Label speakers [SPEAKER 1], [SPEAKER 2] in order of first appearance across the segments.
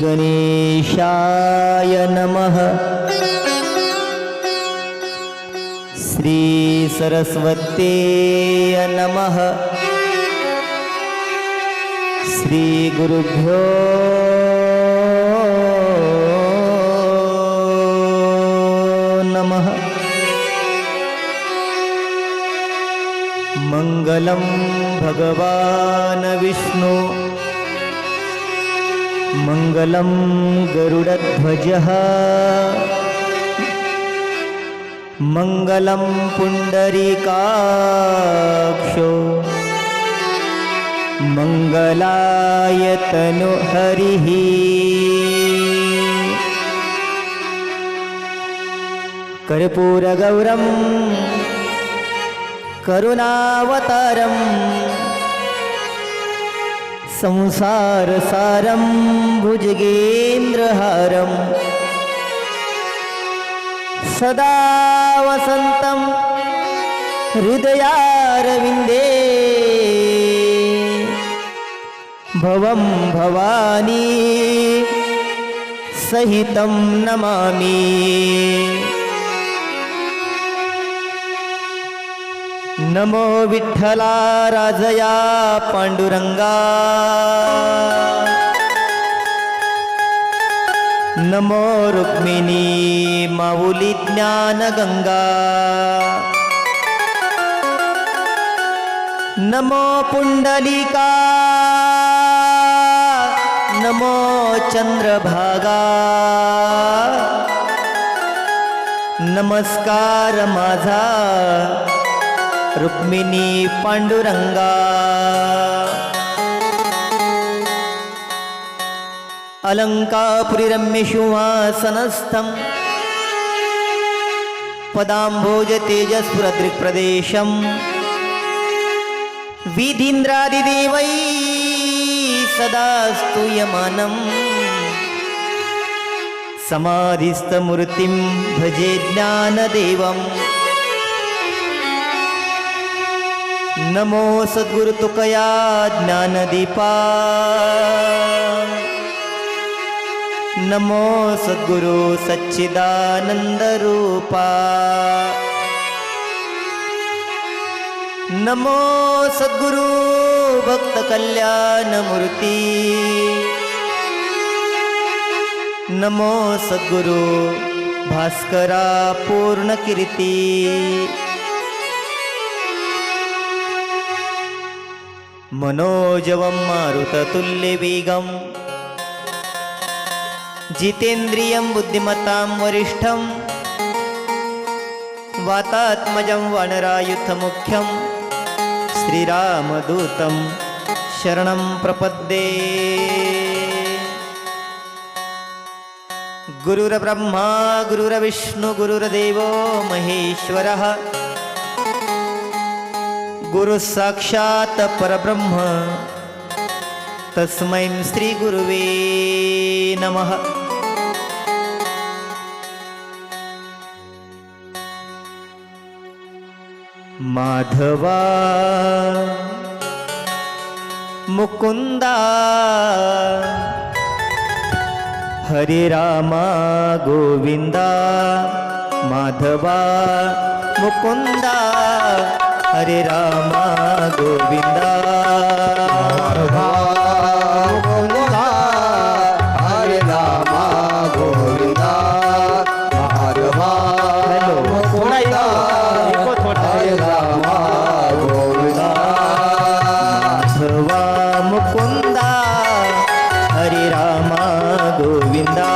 [SPEAKER 1] श्रीगणेशाय नमः। श्रीसरस्वत्यै नमः। श्रीगुरुभ्यो नमः। मङ्गलं भगवान् विष्णु। मङ्गलं गरुडध्वजः। मङ्गलं पुण्डरीकाक्षो। मङ्गलाय तनुहरिः कर्पूरगौरं करुणावतारं संसारसारं भुजगेन्द्रहारं सदा वसन्तं हृदयारविन्दे। भवं भवानी सहितं नमामि। नमो विठ्ठला राजया पांडुरंगा. नमो रुक्मिणी माऊली ज्ञानगंगा. नमो पुंडलिका. नमो चंद्रभागा. नमस्कार माझा. रुक्मिणी पांडुरंगा। अलङ्कापुरिरम्य सिंहासनस्थं पदाम्भोज विधीन्द्रादिदेवै सदा स्तूयमानम् समाधिस्थमूर्तिं भजे ज्ञानदेवम्। नमो सद्गुरु तुकया ज्ञानदीपा। नमो सद्गुरु सच्चिदानन्दरूपा नमो सद्गुरु भक्तकल्याणमूर्ती नमो सद्गुरु भास्करा पूर्णकीर्ती मनोजवं मारुततुल्यवेगं जितेन्द्रियं बुद्धिमतां वरिष्ठं। वातात्मजं वानरायुथमुख्यं श्रीरामदूतं शरणं प्रपद्ये। गुरुर्ब्रह्मा गुरुर्विष्णु गुरुर्देवो महेश्वरः गुरुसाक्षात् परब्रह्म। तस्मै श्रीगुरुवे नमः। माधवा मुकुन्दा हरिरामा गोविन्दा माधवा मुकुन्दा। हरे रामा गोविंदा.
[SPEAKER 2] मुकुंदा हरे रामा गोविंदा.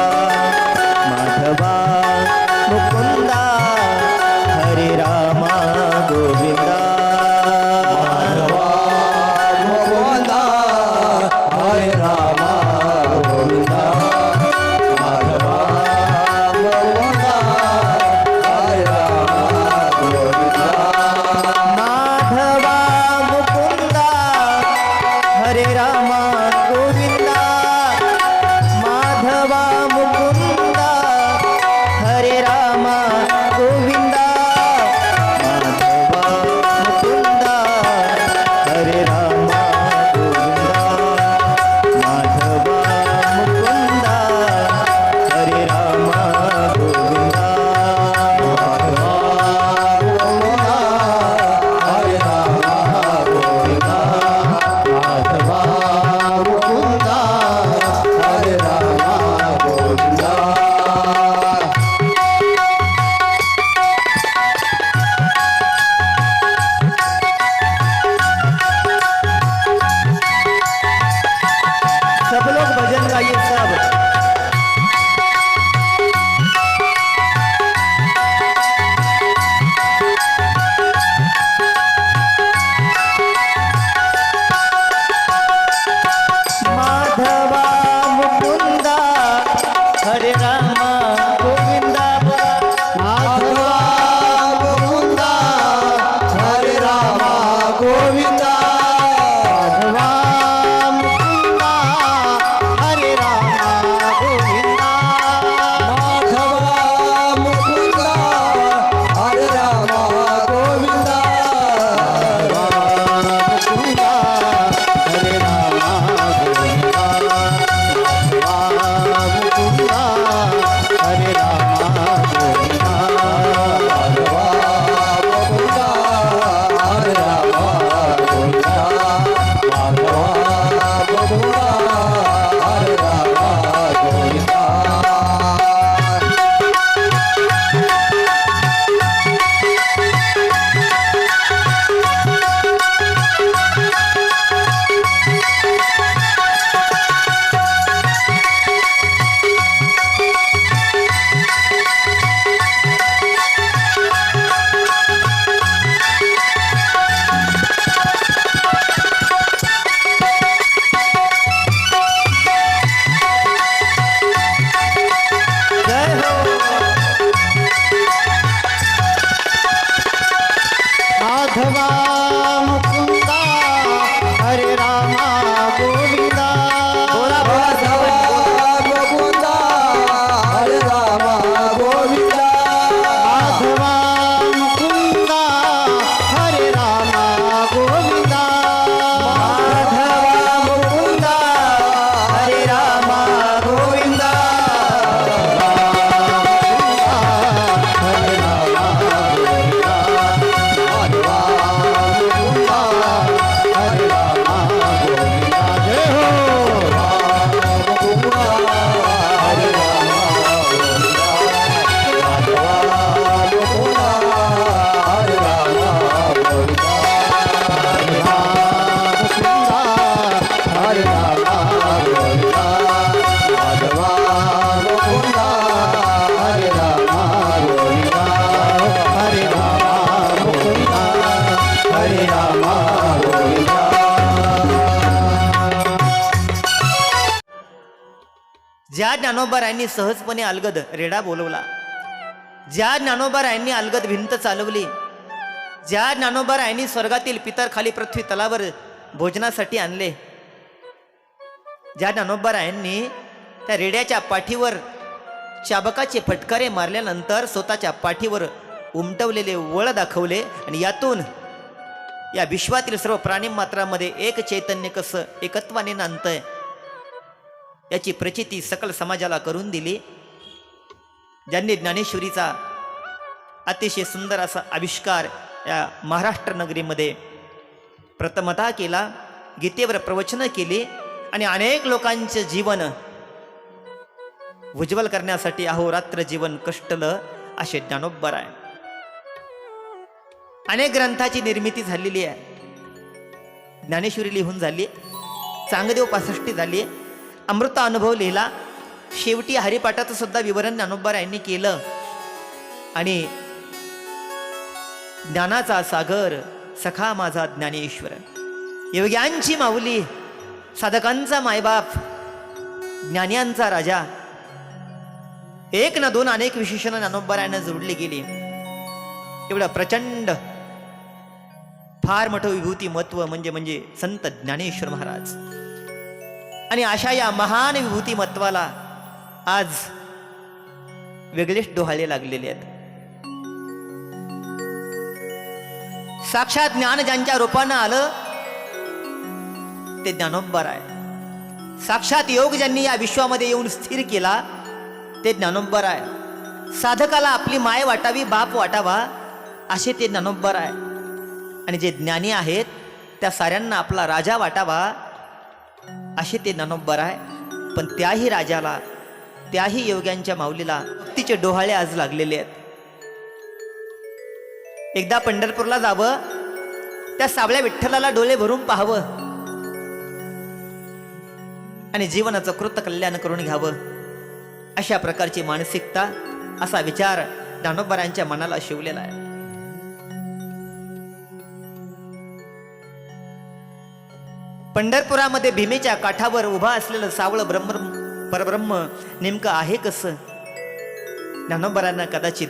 [SPEAKER 1] ज्ञानोबारायांनी सहजपणे अलगद रेडा बोलवला. ज्या ज्ञानोबारायांनी अलगद भिंत चालवली ज्या ज्ञानोबारायांनी स्वर्गातील पितर खाली पृथ्वी तलावर भोजनासाठी आणले ज्या ज्ञानोबारायांनी त्या रेड्याच्या पाठीवर चाबकाचे फटकारे मारल्यानंतर स्वतःच्या पाठीवर उमटवलेले वळ दाखवले आणि यातून या विश्वातील सर्व प्राणी मात्रामध्ये एक चैतन्य कसं एकत्वाने नांदतंय याची प्रचिती सकल समाजाला करून दिली. ज्यांनी ज्ञानेश्वरीचा अतिशय सुंदर असा आविष्कार या महाराष्ट्र नगरीमध्ये प्रथमतः केला गीतेवर प्रवचनं केली आणि अनेक लोकांचे जीवन उज्ज्वल करण्यासाठी अहोरात्र जीवन कष्टलं असे ज्ञानोब्बर आहे. अनेक ग्रंथाची निर्मिती झालेली आहे. ज्ञानेश्वरी लिहून झाली चांगदेव पासष्टी झाली अमृत अनुभव लिहिला. शेवटी हरिपाठाचं सुद्धा विवरण ज्ञानोबार यांनी केलं. आणि ज्ञानाचा सागर सखा माझा ज्ञानेश्वर. योग्यांची माऊली साधकांचा मायबाप ज्ञानियांचा राजा. एक ना दोन अनेक विशेषणं ज्ञानोबारायांना जोडली गेली. एवढं प्रचंड फार मोठं विभूती महत्त्व म्हणजे म्हणजे संत ज्ञानेश्वर महाराज. आणि अशा या महान विभूती मत्वाला आज वेगळेच डोहाळे लागलेले आहेत. साक्षात ज्ञान ज्यांच्या रूपानं आलं ते ज्ञानोबर आहे. साक्षात योग ज्यांनी या विश्वामध्ये येऊन स्थिर केला ते ज्ञानोबर आहे. साधकाला आपली माय वाटावी बाप वाटावा असे ते ज्ञानोबर आहे. आणि जे ज्ञानी आहेत त्या साऱ्यांना आपला राजा वाटावा असे ते ज्ञानोब्बर आहे. पण त्याही राजाला त्याही योग्यांच्या माऊलीला भक्तीचे डोहाळे आज लागलेले आहेत. एकदा पंढरपूरला जावं त्या सावळ्या विठ्ठलाला डोळे भरून पाहावं. आणि जीवनाचं कृत कल्याण करून घ्यावं. अशा प्रकारची मानसिकता असा विचार दानोबरांच्या मनाला शिवलेला आहे. पंढरपुरामध्ये भीमेच्या काठावर उभा असलेलं सावळं ब्रह्म परब्रह्म नेमकं आहे कसं? ज्ञानोबरांना कदाचित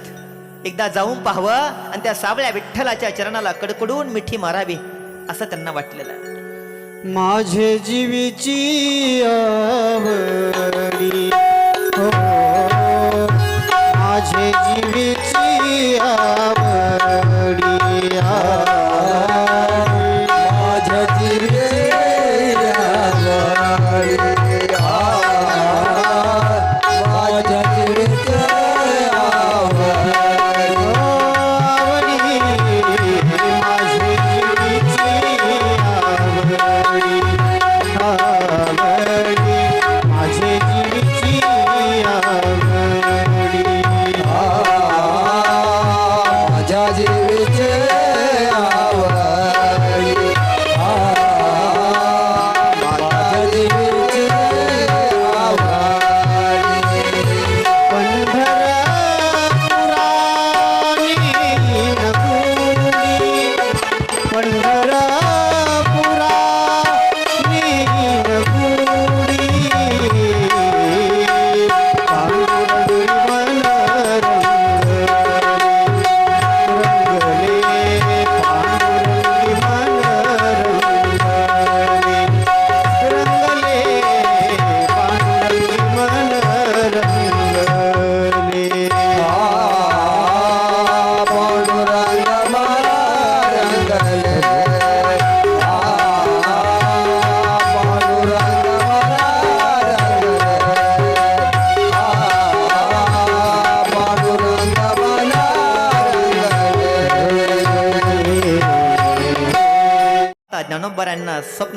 [SPEAKER 1] एकदा जाऊन पाहावं आणि त्या सावळ्या विठ्ठलाच्या चरणाला कडकडून मिठी मारावी असं त्यांना वाटलेलं
[SPEAKER 2] माझे जीवीची आवडी हो, माझे जीवीची आवडी.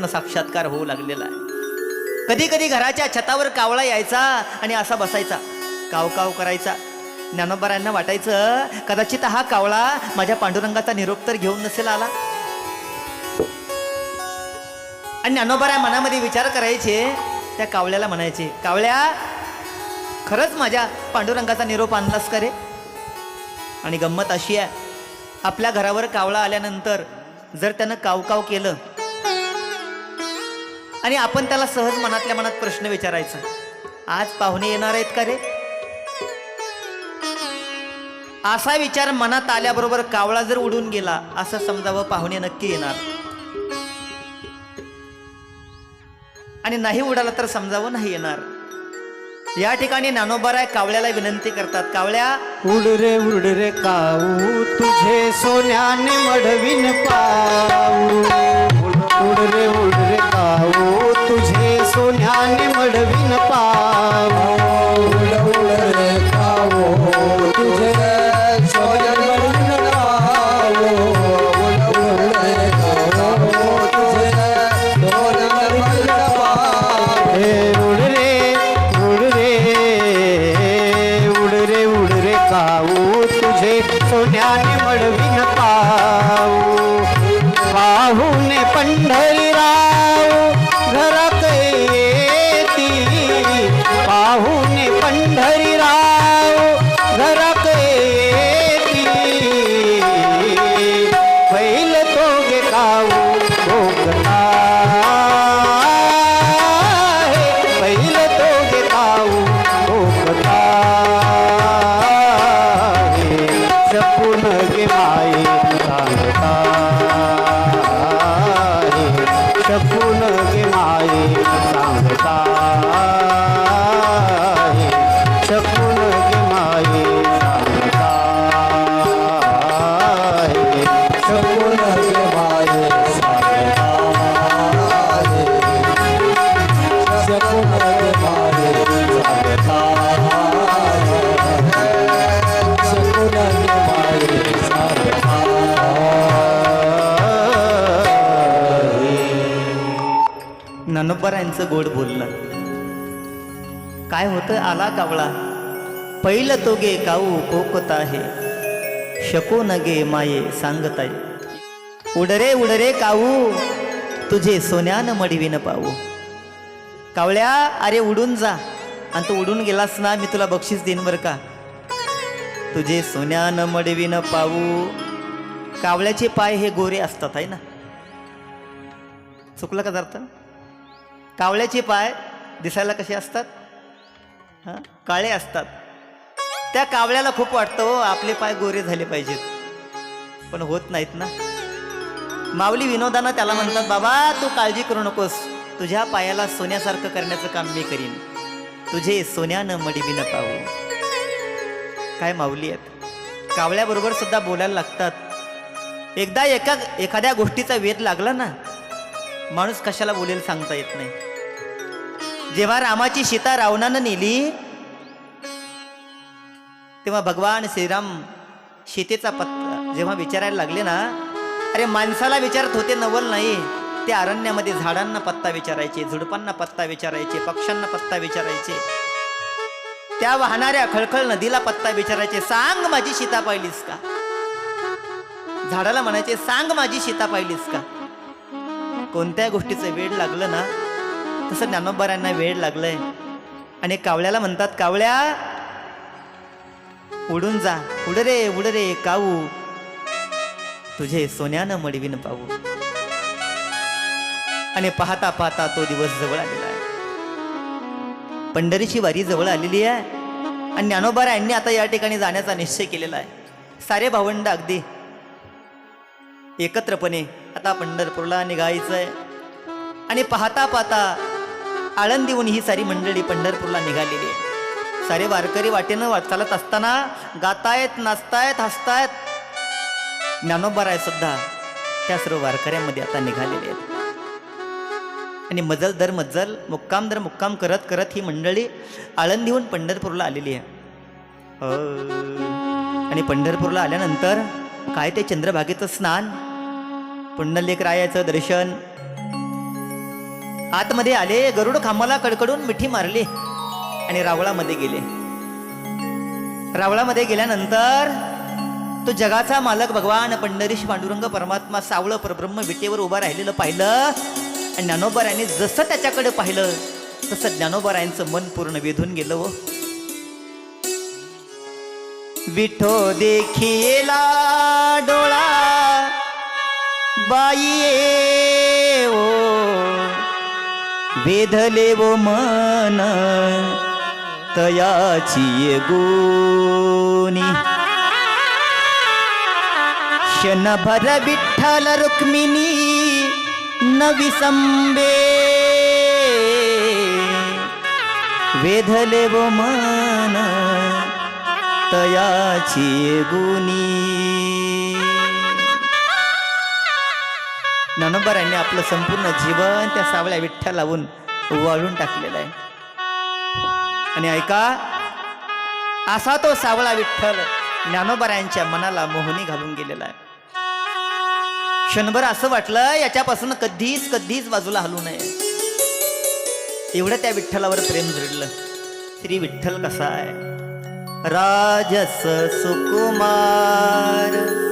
[SPEAKER 1] आत्मसाक्षात्कार साक्षात्कार होऊ लागलेला आहे. कधी कधी घराच्या छतावर कावळा यायचा आणि असा बसायचा. काव काव करायचा. ज्ञानोबरांना वाटायचं कदाचित हा कावळा माझ्या पांडुरंगाचा निरोप तर घेऊन नसेल आला. आणि ज्ञानोबरा मनामध्ये विचार करायचे त्या कावळ्याला म्हणायचे कावळ्या खरंच माझ्या पांडुरंगाचा निरोप आणलास का रे? आणि गंमत अशी आहे आपल्या घरावर कावळा आल्यानंतर जर त्यानं काव काव केलं आणि आपण त्याला सहज मनातल्या मनात प्रश्न विचारायचा. आज पाहुणे येणार आहेत का रे? असा विचार मनात आल्याबरोबर कावळा जर उडून गेला असं समजावं पाहुणे नक्की येणार. आणि नाही उडाला तर समजावं नाही येणार. या ठिकाणी नानोबाराय कावळ्याला विनंती करतात कावळ्या
[SPEAKER 2] उड रे उड रे काऊ तुझे सोन्याने मडविन पाऊ. उड रे उड सोन्याने मडविन पाऊ सांगता
[SPEAKER 1] गोड बोललं काय होतं आला कावळा? पहिलं तो गे काऊ कोकता आहे. शको न गे माये सांगताय. उडरे उडरे काऊ तुझे सोन्यानं मडवीन पाऊ. कावळ्या अरे उडून जा. आणि तू उडून गेलास ना मी तुला बक्षीस देईन बरं का? तुझे सोन्यानं मडवीन पाऊ. कावळ्याचे पाय हे गोरे असतात आहे ना? चुकलं का अर्थ कावळ्याचे पाय दिसायला कसे असतात? हां? काळे असतात. त्या कावळ्याला खूप वाटतं हो आपले पाय गोरे झाले पाहिजेत. पण होत नाहीत ना. माऊली विनोदानं त्याला म्हणतात बाबा तू काळजी करू नकोस. तुझ्या पायाला सोन्यासारखं करण्याचं काम मी करीन. तुझे सोन्यानं मडिबीनं पाहू. काय माऊली आहेत. कावळ्याबरोबर सुद्धा बोलायला लागतात. एकदा एका एखाद्या गोष्टीचा वेध लागला ना माणूस कशाला बोलेल सांगता येत नाही. जेव्हा रामाची सीता रावणानं नेली तेव्हा भगवान श्रीराम सीतेचा पत्ता जेव्हा विचारायला लागले ना अरे माणसाला विचारत होते नवल नाही. ते अरण्यामध्ये झाडांना पत्ता विचारायचे झुडपांना पत्ता विचारायचे पक्ष्यांना पत्ता विचारायचे. त्या वाहणाऱ्या खळखळ नदीला पत्ता विचारायचे सांग माझी सीता पाहिलीस का? झाडाला म्हणायचे सांग माझी सीता पाहिलीस का? कोणत्या गोष्टीचं वेळ लागलं ना तसं ज्ञानोबारांना वेळ लागलंय. आणि कावळ्याला म्हणतात कावळ्या उडून जा. उड रे उड रे काऊ. तुझे सोन्यानं मडवीन पाहू आणि पाहता पाहता तो दिवस जवळ आलेला आहे. पंढरीची वारी जवळ आलेली आहे. आणि ज्ञानोबारायांनी आता या ठिकाणी जाण्याचा निश्चय केलेला आहे. सारे भावंड अगदी एकत्रपणे आता पंढरपूरला निघायचं आहे आणि पाहता पाहता आळंदीहून ही सारी मंडळी पंढरपूरला निघालेली आहे. सारे वारकरी वाटेनं वा- चालत असताना गातायत नाचतायत हसतायत. ज्ञानोबाराय सुद्धा त्या सर्व वारकऱ्यांमध्ये आता निघालेले आहेत. आणि मजल दर मजल मुक्काम दर मुक्काम करत करत ही मंडळी आळंदीहून पंढरपूरला आलेली आहे. हो. आणि पंढरपूरला आल्यानंतर काय ते चंद्रभागेचं स्नान पुंडलिक रायाचं दर्शन आतमध्ये आले गरुड खांबाला कडकडून मिठी मारली आणि रावळामध्ये गेले. रावळामध्ये गेल्यानंतर तो जगाचा मालक भगवान पंढरीश पांडुरंग परमात्मा सावळं परब्रह्म विटेवर उभा राहिलेलं पाहिलं आणि ज्ञानोबारायांनी जसं त्याच्याकडे पाहिलं तसं ज्ञानोबरायांचं मन पूर्ण वेधून गेलं हो. विठो देखिला डोळा बाई वेधले वो मन तयाची गुणी. क्षणभर विठ्ठल रुक्मिणी नवी संबे. वेधले वो मन तयाची गुणी. ज्ञानोबारांनी आपलं संपूर्ण जीवन त्या सावळ्या विठ्ठल लावून वाळून टाकलेलं आहे. आणि ऐका असा तो सावळा विठ्ठल ज्ञानोबारायांच्या मनाला मोहनी घालून गेलेला आहे. क्षणभर असं वाटलं याच्यापासून कधीच कधीच बाजूला हलू नये. एवढं त्या विठ्ठलावर प्रेम झडलं श्री विठ्ठल कसा आहे? राजस सुकुमार.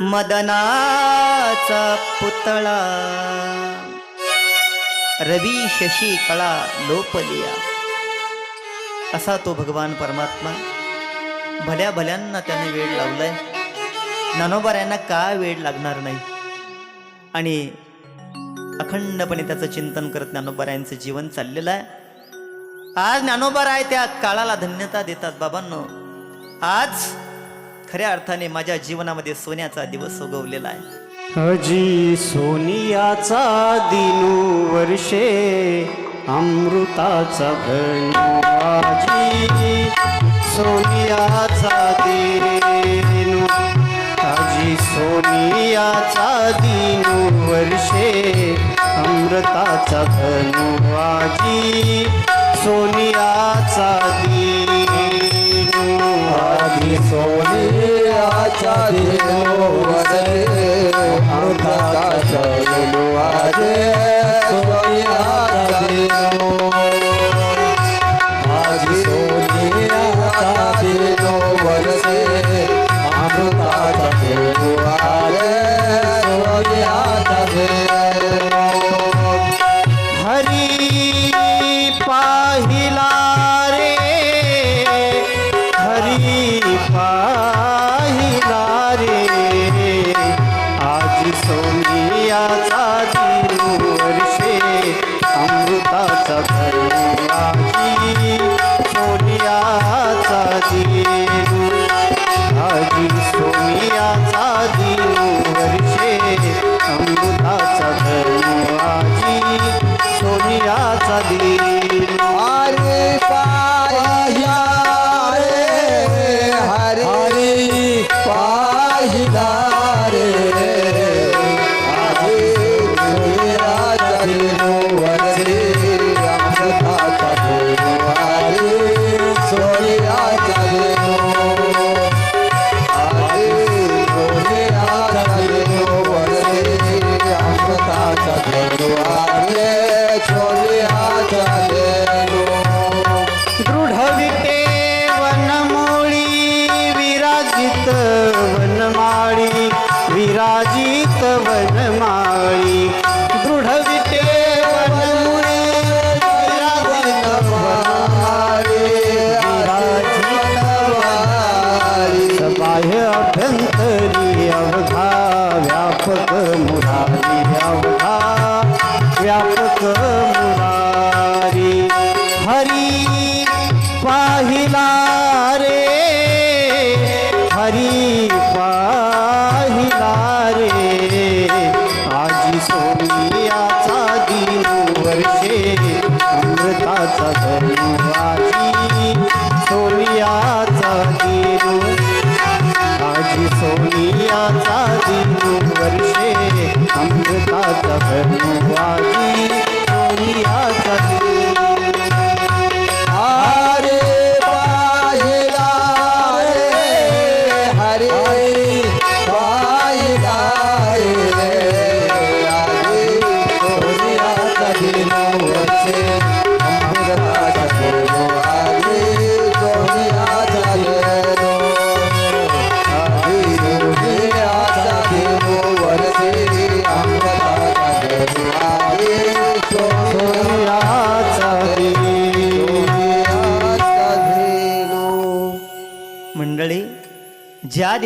[SPEAKER 1] मदनाचा पुतळा. रवी शशी कळा लोपलिया. असा तो भगवान परमात्मा. भल्या भल्यांना त्याने वेळ लावलाय. ज्ञानोबाऱ्यांना का वेळ लागणार नाही? आणि अखंडपणे त्याचं चिंतन करत ज्ञानोबारायांचं जीवन चाललेलं आहे. आज ज्ञानोबाराय त्या काळाला धन्यता देतात बाबांनो. आज खऱ्या अर्थाने माझ्या जीवनामध्ये सोन्याचा दिवस उगवलेला आहे.
[SPEAKER 3] अजी सोनियाचा दिनू वर्षे अमृताचा घनवाजी सोनियाचा दिनू अजी सोनियाचा दिनू वर्षे अमृताचा घनवाजी सोनियाचा दिनू
[SPEAKER 2] सोनी आचार्य वसले अमृताचा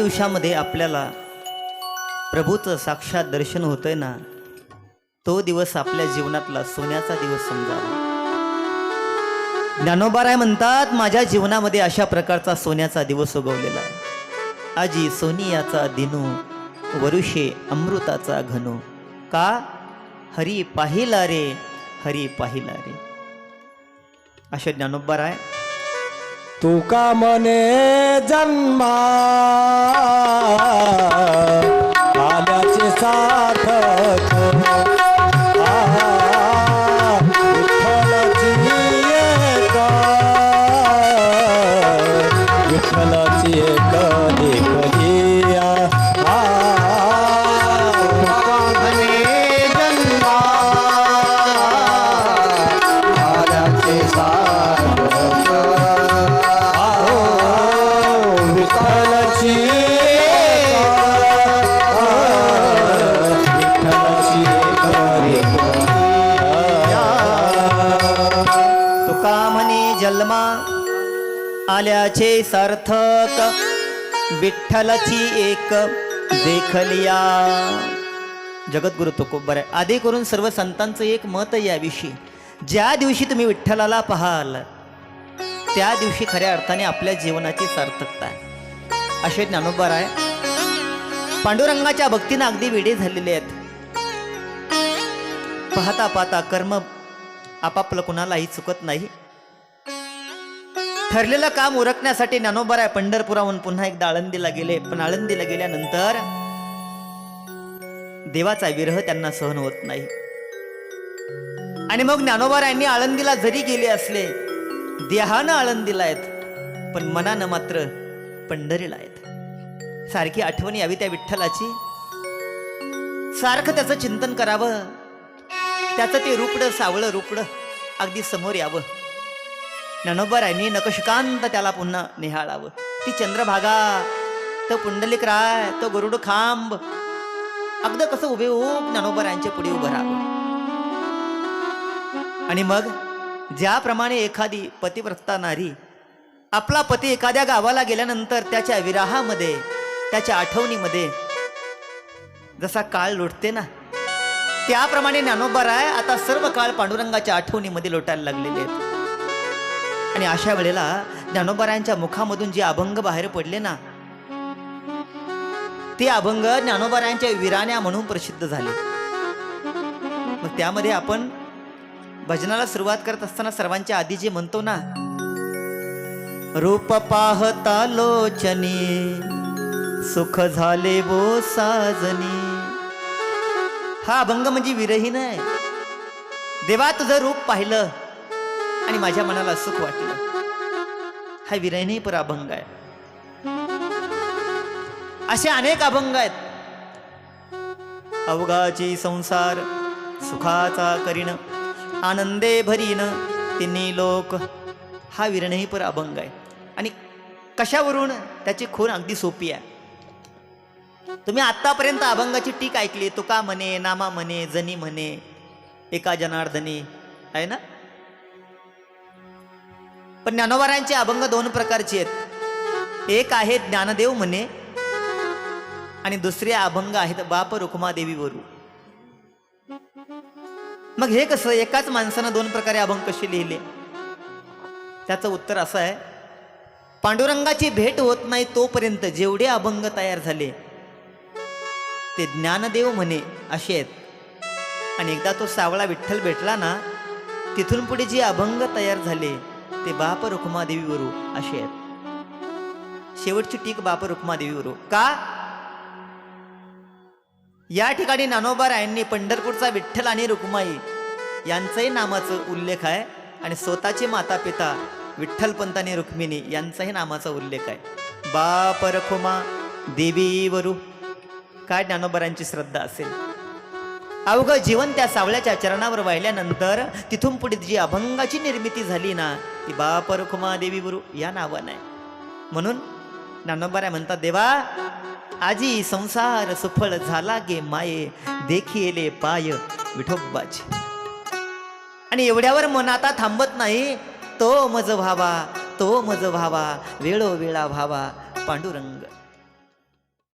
[SPEAKER 1] दिवसामध्ये आपल्याला प्रभूचं साक्षात दर्शन होतंय ना तो दिवस आपल्या जीवनातला सोन्याचा दिवस समजावा ज्ञानोबाराय म्हणतात माझ्या जीवनामध्ये अशा प्रकारचा सोन्याचा दिवस उगवलेला आहे. आजी सोनियाचा दिनू वरुषे अमृताचा घनू. का? हरी पाहिला रे हरी पाहिला रे. असे ज्ञानोबाराय
[SPEAKER 2] तुका मने जन्मा. आल्याचे साथ विठ्ठलची एक देखलिया.
[SPEAKER 1] जगद्गुरु तुकोबर आहे. आधी करून सर्व संतांचं एक मत याविषयी. ज्या दिवशी तुम्ही विठ्ठलाला पाहाल त्या दिवशी खऱ्या अर्थाने आपल्या जीवनाची सार्थकता आहे. असे ज्ञानोबर आहे. पांडुरंगाच्या भक्तीनं अगदी वेडे झालेले आहेत. पाहता पाहता कर्म आपापलं कुणालाही चुकत नाही. ठरलेलं काम उरकण्यासाठी ज्ञानोबाराय पंढरपुराहून पुन्हा एकदा आळंदीला गेले. पण आळंदीला गेल्यानंतर देवाचा विरह त्यांना सहन होत नाही. आणि मग ज्ञानोबारायांनी आळंदीला जरी गेले असले देहानं आळंदीला आहेत पण मनानं मात्र पंढरीला आहेत. सारखी आठवण यावी त्या विठ्ठलाची. सारखं त्याचं चिंतन करावं. त्याचं ते रुपडं सावळं रुपडं अगदी समोर यावं. ज्ञानोबारायांनी नकशकांत त्याला पुन्हा निहाळावं. ती चंद्रभागा तो पुंडलिक राय तो गरुड खांब. अगदी कसं उभे उभ ज्ञानोबारायांच्या पुढे उभं राहावं. आणि मग ज्याप्रमाणे एखादी पतिव्रता नारी आपला पती एखाद्या गावाला गेल्यानंतर त्याच्या विराहामध्ये त्याच्या आठवणीमध्ये जसा काळ लोटते ना त्याप्रमाणे ज्ञानोबाराय आता सर्व काळ पांडुरंगाच्या आठवणीमध्ये लोटायला लागलेले आहेत. आणि अशा वेळेला ज्ञानोबारायांच्या मुखामधून जे अभंग बाहेर पडले ना ते अभंग ज्ञानोबारायांच्या विराण्या म्हणून प्रसिद्ध झाले. मग त्यामध्ये आपण भजनाला सुरुवात करत असताना सर्वांच्या आधी जे म्हणतो ना रूप पाहता लोचनी सुख झाले वो साजनी. हा अभंग म्हणजे विरहीन आहे. देवा तुझं रूप पाहिलं आणि माझ्या मनाला सुख वाटलं. हा विरहिणी पर अभंग आहे. असे अनेक अभंग आहेत. अवघाची संसार सुखाचा करीन आनंदे भरीन तिन्ही लोक. हा विरणही पर अभंग आहे. आणि कशावरून? त्याची खून अगदी सोपी आहे. तुम्ही आतापर्यंत अभंगाची टीक ऐकली तुका म्हणे नामा म्हणे जनी म्हणे एका जनार्दनी आहे ना? पण ज्ञानोबारांचे अभंग दोन प्रकारचे आहेत. एक आहे ज्ञानदेव म्हणे आणि दुसरे अभंग आहेत बाप रुक्मादेवी वरू मग हे कसं? एकाच माणसानं दोन प्रकारे अभंग कसे लिहिले? त्याचं उत्तर असं आहे. पांडुरंगाची भेट होत नाही तोपर्यंत जेवढे अभंग तयार झाले ते ज्ञानदेव म्हणे असे आहेत. आणि एकदा तो सावळा विठ्ठल भेटला ना तिथून पुढे जे अभंग तयार झाले ते बाप रुक्मादेवीवरू असे आहेत. शेवटची टीक बाप रुक्मादेवीवरू. का? या ठिकाणी नानोबा रायांनी पंढरपूरचा विठ्ठल आणि रुक्माई यांचंही नामाचं उल्लेख आहे आणि स्वतःचे माता पिता विठ्ठलपंत आणि रुक्मिणी यांचाही नामाचा उल्लेख आहे. बाप रखुमा देवीवरू. काय ज्ञानोबरांची श्रद्धा असेल? अवघं जीवन त्या सावळ्याच्या चरणावर वाहिल्यानंतर तिथून पुढे जी अभंगाची निर्मिती झाली ना ती बाप देवी गुरु या नावानं आहे. म्हणून ज्ञानोबारा म्हणतात देवा आजी संसार सुफळ झाला गे माये देखिले पाय विठोबाची. आणि एवढ्यावर मन आता थांबत नाही तो मज व्हावा तो मज व्हावा वेळोवेळा व्हावा पांडुरंग.